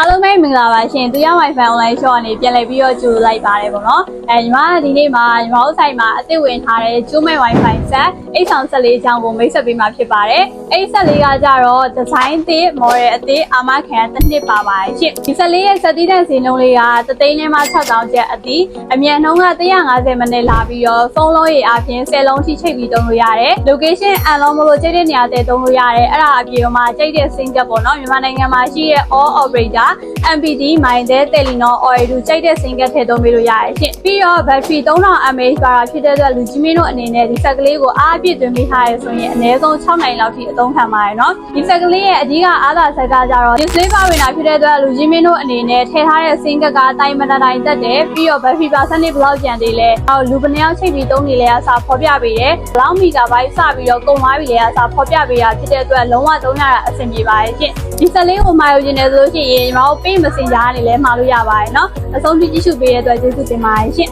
a အားလုံးပဲမင်္ဂလာပါရှင်သူရ Wi-Fi online shop ကနေပြန်လည်ပြီးတော့ကြိုလိုက်ပါတယ်ပေါ့နော်အဲညီမကဒီနေ့မှာညီမတို့ဆိုင်မှာအသစ်ဝင်ထားတဲ့ကျိုးမဲ့ Wi-Fi set အိတ်ဆောင်ဆက်လေးအကြောင်းကိုမိတ်ဆက်ပေးမှာဖြစ်ပါတယ်အိတ်ဆက်လေးကကြတော့ design အသစ် model အသစ်အာမခံတစ်နှစ်ပါပါတယ်ရှင်ဒီဆက်လေးရဲ့စက်တီးတဲ့ဈေးနှုန်းလေးကသသိန်းနဲ့မှ6000ကျပ်အသီးအမြန်နှုန်းက150မိနစ်လာပြီးတော့ဖုန်းလုံးရည်အပြင်10လုံးထိချိတ်ပြီးသုံးလို့ရတယ် location အန်လုံးမလို့ကြိတ်တဲ့နေရာတဲ့သုံးလို့ရတယ်အဲ့ဒါအပြင်မှာကြိတ်တဲ့ sim ကပေါ့နော်မြန်မာနိုင်ငံမှာရှိတဲ့ all operator Marble. MPD Mindel Telenor Ooredoo ကြိတ်တဲ့ sim ကထည့်သုံးပေးလို့ရတယ်ရှင်ပြီးတော့ battery 3000 mAh ပါတာဖြစ်တဲ့အတွက်လူကြီးမင်းတို့အနေနဲ့ဒီဆက်ကလေးကိုအားအပြည့်သွင်းပေးထားရဆိုရင်အနည်းဆုံး6နိုင်လောက်ထိအသုံးခံပါတယ်နော်ဒီဆက်ကလေးရဲ့အဓိကအားသာဆက်ကကြတော့ display ပါဝင်တာဖြစ်တဲ့အတွက်လူကြီးမင်းတို့အနေနဲ့ထည့်ထားတဲ့ sim ကကတိုင်းမတတိုင်းတက်တယ်ပြီးတော့ battery percentage ဘယ်လောက်ကျန်သေးလဲအော်လူပနေအောင်ချိတ်ပြီးသုံးနေလဲအစားဖော်ပြပေးတယ်ဘယ်လောက်မီတာဘိုက်စပြီးတော့ကုန်သွားပြီလဲအစားဖော်ပြပေးတာဖြစ်တဲ့အတွက်လုံးဝသုံးရတာအဆင်ပြေပါတယ်ရှင်ဒီဆက်လေးကိုမှာယူခြင်းတယ်ဆိုလို့ရှိရင်ညီမတို့ pay messenger ကနေလည်းမှာလို့ရပါတယ်နော်အဆုံးထိကြည့်ရှုပေးတဲ့အတွက်ကျေးဇူးတင်ပါတယ်ရှင်